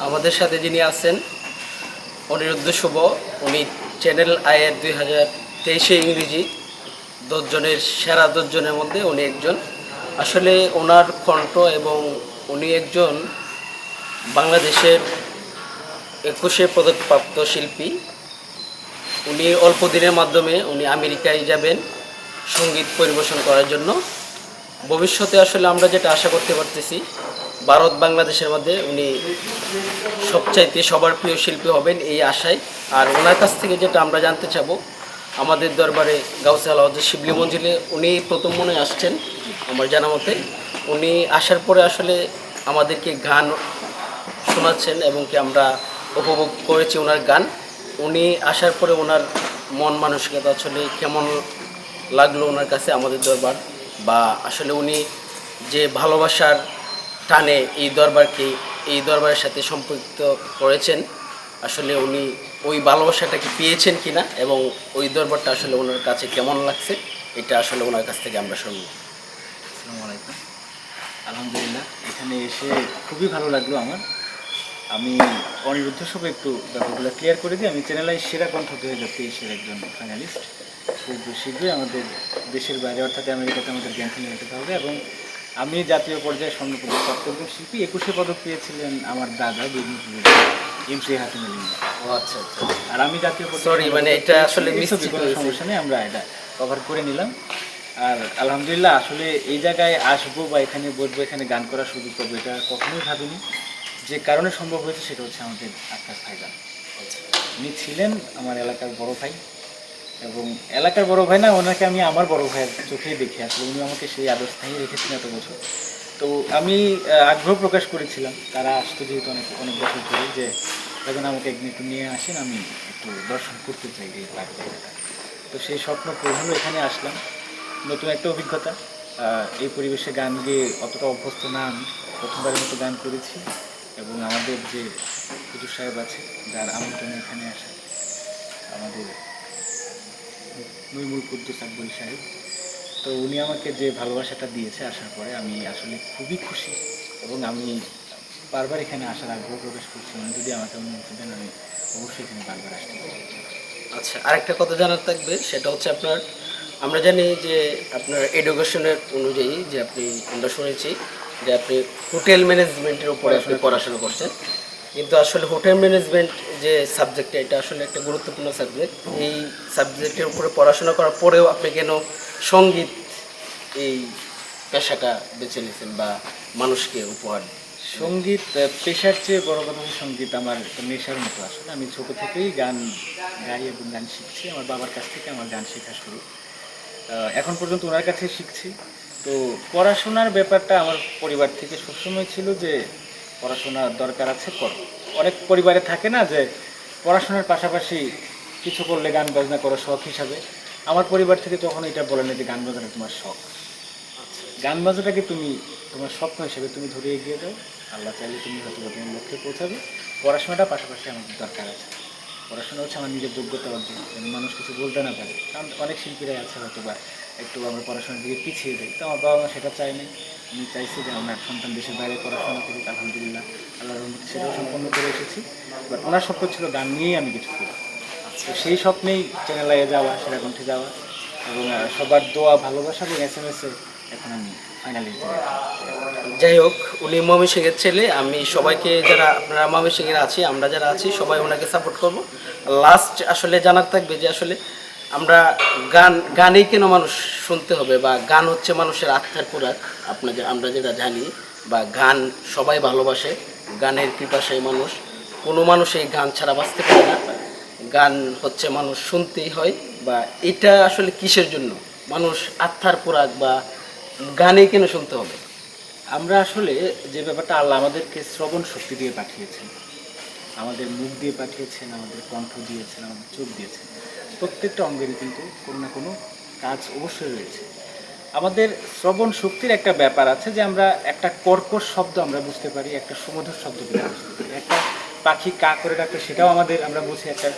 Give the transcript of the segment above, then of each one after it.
আমাদের সাথে যিনি আছেন, অনিরুদ্ধ শুভ, উনি চ্যানেল আয়ের দুই হাজার তেইশে ইংরেজি দশজনের, সেরা দশজনের মধ্যে উনি একজন। আসলে ওনার কণ্ঠ এবং উনি একজন বাংলাদেশের একুশে পদকপ্রাপ্ত শিল্পী। উনি অল্প দিনের মাধ্যমে উনি আমেরিকায় যাবেন সংগীত পরিবেশন করার জন্য। ভবিষ্যতে আসলে আমরা যেটা আশা করতে পারতেছি ভারত বাংলাদেশের মধ্যে উনি সবচাইতে সবার প্রিয় শিল্পী হবেন এই আশায়। আর ওনার কাছ থেকে যেটা আমরা জানতে চাবো, আমাদের দরবারে গাউসে আলাউদ্দিন শিবলি মঞ্জিলে উনি প্রথম মনে আসছেন আমার জানা মতে। উনি আসার পরে আসলে আমাদেরকে গান শোনাচ্ছেন এবং কি আমরা উপভোগ করেছি ওনার গান। উনি আসার পরে ওনার মন মানসিকতা আসলে কেমন লাগল ওনার কাছে আমাদের দরবার? বা আসলে উনি যে ভালোবাসার টানে এই দরবারকে, এই দরবারের সাথে সম্পৃক্ত করেছেন। আসলে উনি ওই ভালোবাসাটাকে পেয়েছেন কিনা এবং ওই দরবারটা আসলে ওনার কাছে কেমন লাগছে, এটা আসলে ওনার কাছ থেকে আমরা শুনব। আসসালামু আলাইকুম। আলহামদুলিল্লাহ, এখানে এসে খুবই ভালো লাগল আমার। আমি অনিরুদ্ধ সব একটু ব্যাপারগুলো ক্লিয়ার করে দিই। আমি চ্যানেলাই সেরা কণ্ঠ দুই হাজার তেইশের একজন ফাইনালিস্ট খুব শীঘ্রই আমাদের দেশের বাইরে, অর্থাৎ আমেরিকাতে আমাদের জ্ঞান নিয়ে যেতে হবে এবং আমি জাতীয় পর্যায়ে স্বর্ণপদক প্রাপ্ত একজন শিল্পী একুশে পদক পেয়েছিলেন আমার দাদা এম সি আলিমা ও আচ্ছা আচ্ছা। আর আমি জাতীয় পর্যায়ে মানে এটা আসলে কোনো সমস্যা নেই আমরা এটা কভার করে নিলাম। আর আলহামদুলিল্লাহ আসলে এই জায়গায় আসব বা এখানে বসবো এখানে গান করার সুযোগ পাবো এটা কখনোই ভাবিনি। যে কারণে সম্ভব হয়েছে সেটা হচ্ছে আমাদের আকাশ ভাইজান উনি ছিলেন আমার এলাকার বড় ভাই এবং এলাকার বড় ভাই না, ওনাকে আমি আমার বড় ভাইয়ের চোখেই দেখে আসলে। উনি আমাকে সেই আদর্শটাই রেখেছেন এত বছর। তো আমি আগ্রহ প্রকাশ করেছিলাম। তারা আসতো যেহেতু অনেক অনেক বছর ধরে যে এখন আমাকে একদিন একটু নিয়ে আসেন, আমি একটু দর্শন করতে চাই এই পার্ক জায়গাটা তো সেই স্বপ্ন হলো, এখানে আসলাম। নতুন একটা অভিজ্ঞতা। এই পরিবেশে গান গেয়ে অতটা অভ্যস্ত না আমি। প্রথমবারের মতো গান করেছি এবং আমাদের যে হুজুর সাহেব আছে, যার আমন্ত্রণে এখানে আসে আমাদের নইমুল কুদ্দুস আকবরী সাহেব। তো উনি আমাকে যে ভালোবাসাটা দিয়েছে আসার পরে আমি আসলে খুবই খুশি এবং আমি বারবার এখানে আসার আগ্রহ প্রকাশ করছি। উনি যদি আমাকে অনুমতি দেন আমি অবশ্যই এখানে বারবার আসতে পারি আচ্ছা আরেকটা কথা জানার থাকবে সেটা হচ্ছে আপনার আমরা জানি যে আপনার এডুকেশনের অনুযায়ী যে আপনি আমরা শুনেছি যে আপনি হোটেল ম্যানেজমেন্টের উপরে আপনি পড়াশোনা করছেন। কিন্তু আসলে হোটেল ম্যানেজমেন্ট যে সাবজেক্টটা এটা আসলে একটা গুরুত্বপূর্ণ সাবজেক্ট। এই সাবজেক্টের উপরে পড়াশোনা করার পরেও আপনি কেন সংগীত এই পেশাটা বেছে নিয়েছেন বা মানুষকে উপহার সংগীত পেশার চেয়ে বড় কথা সংগীত আমার নেশার মতো আসলে। আমি ছোট থেকেই গান গাই এবং গান শিখছি। আমার বাবার কাছ থেকে আমার গান শেখা শুরু। এখন পর্যন্ত ওনার কাছে শিখছি। তো পড়াশোনার ব্যাপারটা আমার পরিবার থেকে সবসময় ছিল যে পড়াশোনা দরকার আছে করো। অনেক পরিবারে থাকে না যে পড়াশোনার পাশাপাশি কিছু করলে গান বাজনা করো শখ হিসাবে। আমার পরিবার থেকে তখন এটা বলে না যে গান বাজনা তোমার শখ। গান বাজাটাকে তুমি তোমার স্বপ্ন হিসেবে তুমি ধরে এগিয়ে দাও। আল্লাহ চাইলে তুমি হয়তো বা তোমার লক্ষ্যে পৌঁছাবে। পড়াশোনাটা পাশাপাশি আমাদের দরকার আছে। পড়াশোনা হচ্ছে আমার নিজের যোগ্যতা অর্জন। মানুষ কিছু বলতে না পারে। কারণ অনেক শিল্পীরাই আছে হয়তো বা একটু আমরা পড়াশোনার দিকে পিছিয়ে যাই। তো আমার বাবা মা সেটা চায়নি আমি চাইছি যে আমার সন্তান দেশের বাইরে পড়াশোনা করুক আলহামদুলিল্লাহ। আল্লাহ রহমতে সেটাও সম্পন্ন করে এসেছি। বাট ওনার স্বপ্ন ছিল গান নিয়েই আমি কিছু করি। তো সেই স্বপ্নেই চ্যানেলে যাওয়া সেরাকণ্ঠে যাওয়া। এবং সবার দোয়া, ভালোবাসা এবং এস এম এস এখন আমি ফাইনালি যাই হোক, উনি ময়মনসিংহের ছেলে। আমি সবাইকে যারা, আপনারা ময়মনসিংহের আছি, আমরা যারা আছি, সবাই ওনাকে সাপোর্ট করব। লাস্ট আসলে জানার থাকবে যে আসলে আমরা গান, গানেই কেন মানুষ শুনতে হবে বা গান হচ্ছে মানুষের আত্মার পোড়াক আপনাদের আমরা যেটা জানি, বা গান সবাই ভালোবাসে, গানের পিপাসায় মানুষ। কোনো মানুষ এই গান ছাড়া বাঁচতে পারে না। গান হচ্ছে মানুষ শুনতেই হয়, বা এটা আসলে কিসের জন্য? মানুষ আত্মার পোড়াক বা গানেই কেন শুনতে হবে? আমরা আসলে যে ব্যাপারটা আল্লাহ আমাদেরকে শ্রবণ শক্তি দিয়ে পাঠিয়েছেন, আমাদের মুখ দিয়ে পাঠিয়েছেন, আমাদের কণ্ঠ দিয়েছেন, আমাদের চোখ দিয়েছেন প্রত্যেকটা অঙ্গেরই কিন্তু কোনো না কোনো কাজ অবশ্যই রয়েছে। আমাদের শ্রবণ শক্তির একটা ব্যাপার আছে যে আমরা একটা কর্কশ শব্দ আমরা বুঝতে পারি, একটা সুমধুর শব্দ বুঝতে পারি। একটা পাখি কা করে ডাকলে সেটাও আমাদের, আমরা বুঝি একটা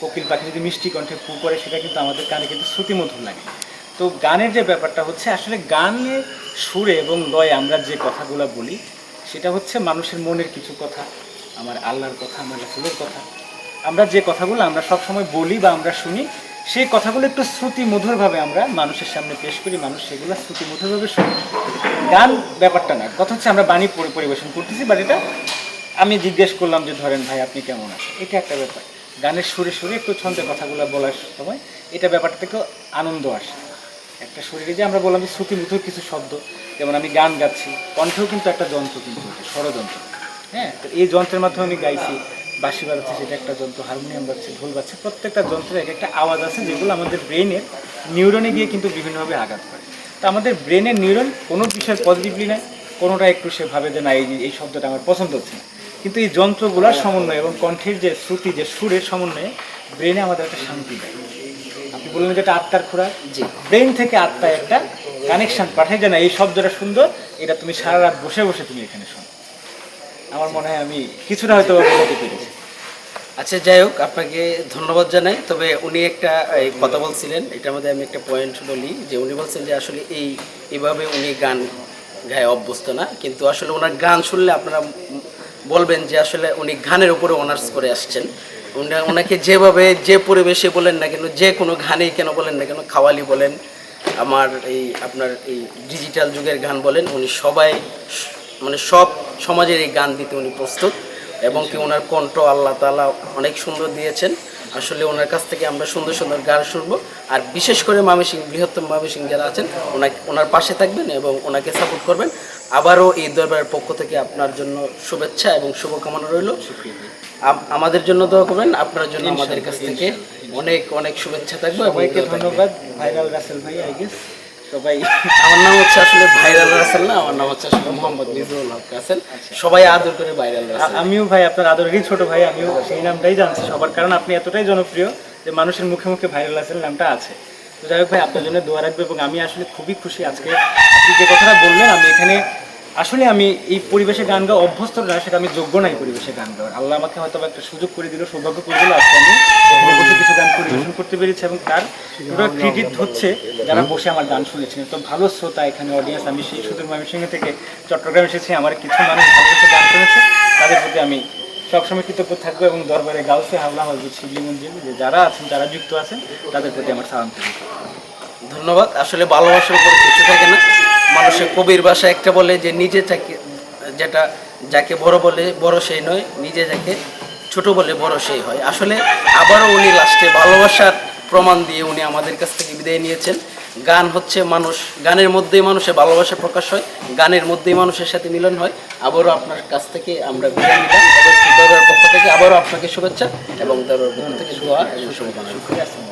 কোকিল পাখি যদি মিষ্টি কণ্ঠে ফু করে, সেটা কিন্তু আমাদের কানে কিন্তু শ্রুতিমধুর লাগে। তো গানের যে ব্যাপারটা হচ্ছে, আসলে গানে সুরে এবং লয়ে আমরা যে কথাগুলো বলি, সেটা হচ্ছে মানুষের মনের কিছু কথা, আমার আল্লাহর কথা, আমার রাসুলের কথা। আমরা যে কথাগুলো আমরা সব সময় বলি বা আমরা শুনি, সেই কথাগুলো একটু শ্রুতি মধুরভাবে আমরা মানুষের সামনে পেশ করি, মানুষ সেগুলো শ্রুতি মধুরভাবে শুনি। গান ব্যাপারটা না, কথা হচ্ছে আমরা বাণী পরিবেশন করতেছি বাট এটা আমি জিজ্ঞেস করলাম যে, ধরেন ভাই, আপনি কেমন আছেন? এটা একটা ব্যাপার। গানের সুরে সুরে একটু ছন্দে কথাগুলো বলার সময় এটা ব্যাপারটা থেকেও আনন্দ আসে। একটা শরীরে যে আমরা বললাম যে শ্রুতি মধুর কিছু শব্দ, যেমন আমি গান গাচ্ছি, কণ্ঠেও কিন্তু একটা যন্ত্র কিন্তু ষড়যন্ত্র হ্যাঁ তো এই যন্ত্রের মাধ্যমে আমি গাইছি বাঁশি বাজাচ্ছে সেটা একটা যন্ত্র হারমোনিয়াম বাজছে ঢোল বাজছে প্রত্যেকটা যন্ত্রের এক একটা আওয়াজ আছে যেগুলো আমাদের ব্রেনের নিউরনে গিয়ে কিন্তু বিভিন্নভাবে আঘাত করে। তো আমাদের ব্রেনের নিউরন কোনো বিষয় পজিটিভলি নেয় কোনোটা একটু সে ভাবে যে না এই এই শব্দটা আমার পছন্দ হচ্ছে না। কিন্তু এই যন্ত্রগুলোর সমন্বয় এবং কণ্ঠের যে শ্রুতি যে সুরের সমন্বয়ে ব্রেনে আমাদের একটা শান্তি দেয়। আপনি বললেন যেটা আত্মার খোরাক? জি। ব্রেন থেকে আত্মায় একটা কানেকশন পাঠায় যে না এই শব্দটা সুন্দর এটা তুমি সারা রাত বসে বসে তুমি এখানে শোনো। আমার মনে হয় আমি কিছুটা হয়তো বোঝাতে পেরেছি। আচ্ছা যাই হোক, আপনাকে ধন্যবাদ জানাই। তবে উনি একটা কথা বলছিলেন, এটার মধ্যে আমি একটা পয়েন্ট বলি, যে উনি বলছেন যে আসলে এই, এভাবে উনি গান গায়ে অভ্যস্ত না, কিন্তু আসলে ওনার গান শুনলে আপনারা বলবেন যে আসলে উনি গানের উপরে অনার্স করে আসছেন। উনি- ওনাকে যেভাবে, যে পরিবেশে বলেন না কেন, যে কোনো গানেই কেন বলেন না কেন, খাওয়ালি বলেন, আমার এই, আপনার এই ডিজিটাল যুগের গান বলেন, উনি সবাই মানে সব সমাজের এই গান দিতে উনি প্রস্তুত। এবং কি ওনার কণ্ঠ আল্লাহ তালা অনেক সুন্দর দিয়েছেন। আসলে ওনার কাছ থেকে আমরা সুন্দর সুন্দর গান শুনব। আর বিশেষ করে মামিসিং বৃহত্তম মামিসিং যারা আছেন ওনাকে ওনার পাশে থাকবেন এবং ওনাকে সাপোর্ট করবেন। আবারও এই দরবারের পক্ষ থেকে আপনার জন্য শুভেচ্ছা এবং শুভকামনা রইল। আম- আমাদের জন্য দোয়া করবেন। আপনার জন্য আমাদের কাছ থেকে অনেক অনেক শুভেচ্ছা থাকবে। ধন্যবাদ। ভাইরাল রাসেল ভাই আই গেস সবাই আমার নাম হচ্ছে আসলে ভাইরাল রাসেল না আমার নাম হচ্ছে আসলে মোহাম্মদ মিজরুল হক রাসেল। সবাই আদর করে ভাইরাল রাসেল। আমিও ভাই আপনার আদরেরই ছোট ভাই আমিও সেই নামটাই জানছি। সবার কারণ আপনি এতটাই জনপ্রিয় যে মানুষের মুখে মুখে ভাইরাল আছেন নামটা আছে। তো যাই হোক ভাই আপনার জন্য দোয়া রাখবে এবং আমি আসলে খুবই খুশি আজকে। আপনি যে কথাটা বললেন আমি এখানে আসলে আমি এই পরিবেশে গান গাওয়া অভ্যস্ত না, সেটা আমি যোগ্য নাই পরিবেশে গান গাওয়ার। আল্লাহ আমাকে হয়তো একটা সুযোগ করে দিল সৌভাগ্য করে দিল আজকে আমি বসে কিছু গান পরিবেশন করতে পেরেছি এবং তার পুরো ক্রেডিট হচ্ছে যারা বসে আমার গান শুনেছেন তো ভালো শ্রোতা এখানে অডিয়েন্স আমি সেই সুদূর ময়মনসিংহ থেকে চট্টগ্রাম এসেছি, আমার কিছু মানুষ ভালোবেসে গান শুনেছে, তাদের প্রতি আমি সবসময় কৃতজ্ঞ থাকব এবং দরবারে গাউসে হাওলা হজরত শিবলি মন্দির, যে যারা আছেন, যারা যুক্ত আছেন, তাদের প্রতি আমার সালাম ধন্যবাদ। আসলে ভালোবাসার উপর কিছু থাকে না। মানুষের কবির ভাষা একটা বলে যে নিজে যাকে যেটা যাকে বড় বলে বড় সেই নয়, নিজে যাকে ছোট বলে বড় সেই হয়। আসলে আবারও উনি লাস্টে ভালোবাসার প্রমাণ দিয়ে উনি আমাদের কাছ থেকে বিদায় নিয়েছেন। গান হচ্ছে মানুষ গানের মধ্যেই মানুষের ভালোবাসা প্রকাশ হয়, গানের মধ্যেই মানুষের সাথে মিলন হয়। আবারও আপনার কাছ থেকে আমরা বিদায় নিলাম এবং পক্ষ থেকে আবারও আপনাকে শুভেচ্ছা এবং দরবারের পক্ষ থেকে এবং শুভকামনা।